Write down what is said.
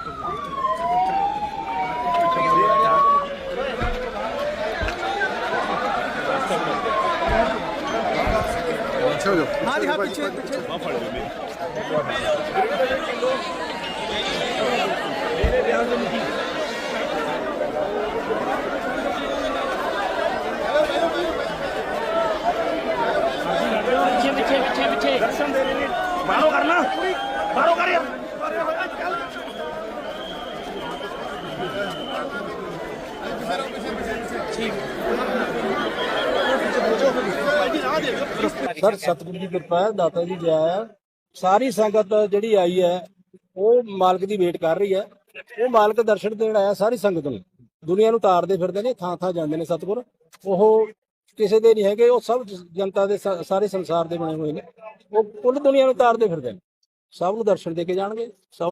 ਹਾਂ ਜੀ ਹਾਂ ਪਿੱਛੇ ਪਿੱਛੇ ਪਿੱਛੇ ਪਿੱਛੇ ਪਿੱਛੇ ਪਿੱਛੇ ਦਰਸ਼ਨ ਦੇ ਰਹੇ ਬਾਹਰੋਂ ਕਰਨਾ ਬਾਹਰੋਂ ਕਰ ਸਰ, ਸਤਿਗੁਰੂ ਦੀ ਕਿਰਪਾ ਹੈ, ਦਾਤਾ ਜੀ ਜੈ ਸਾਰੀ ਸੰਗਤ ਜਿਹੜੀ ਆਈ ਹੈ, ਉਹ ਮਾਲਕ ਦੀ ਵੇਟ ਕਰ ਰਹੀ ਹੈ। ਉਹ ਮਾਲਕ ਦਰਸ਼ਨ ਦੇਣ ਆਇਆ ਸਾਰੀ ਸੰਗਤ ਨੂੰ। ਦੁਨੀਆ ਨੂੰ ਤਾਰਦੇ ਫਿਰਦੇ ਨੇ, ਥਾਂ ਥਾਂ ਜਾਂਦੇ ਨੇ ਸਤਿਗੁਰ। ਉਹ ਕਿਸੇ ਦੇ ਨਹੀਂ ਹੈਗੇ, ਉਹ ਸਭ ਜਨਤਾ ਦੇ ਸਾਰੇ ਸੰਸਾਰ ਦੇ ਬਣੇ ਹੋਏ ਨੇ। ਉਹ ਕੁੱਲ ਦੁਨੀਆ ਨੂੰ ਤਾਰਦੇ ਫਿਰਦੇ ਨੇ। ਸਭ ਨੂੰ ਦਰਸ਼ਨ ਦੇ ਕੇ ਜਾਣਗੇ, ਸਭ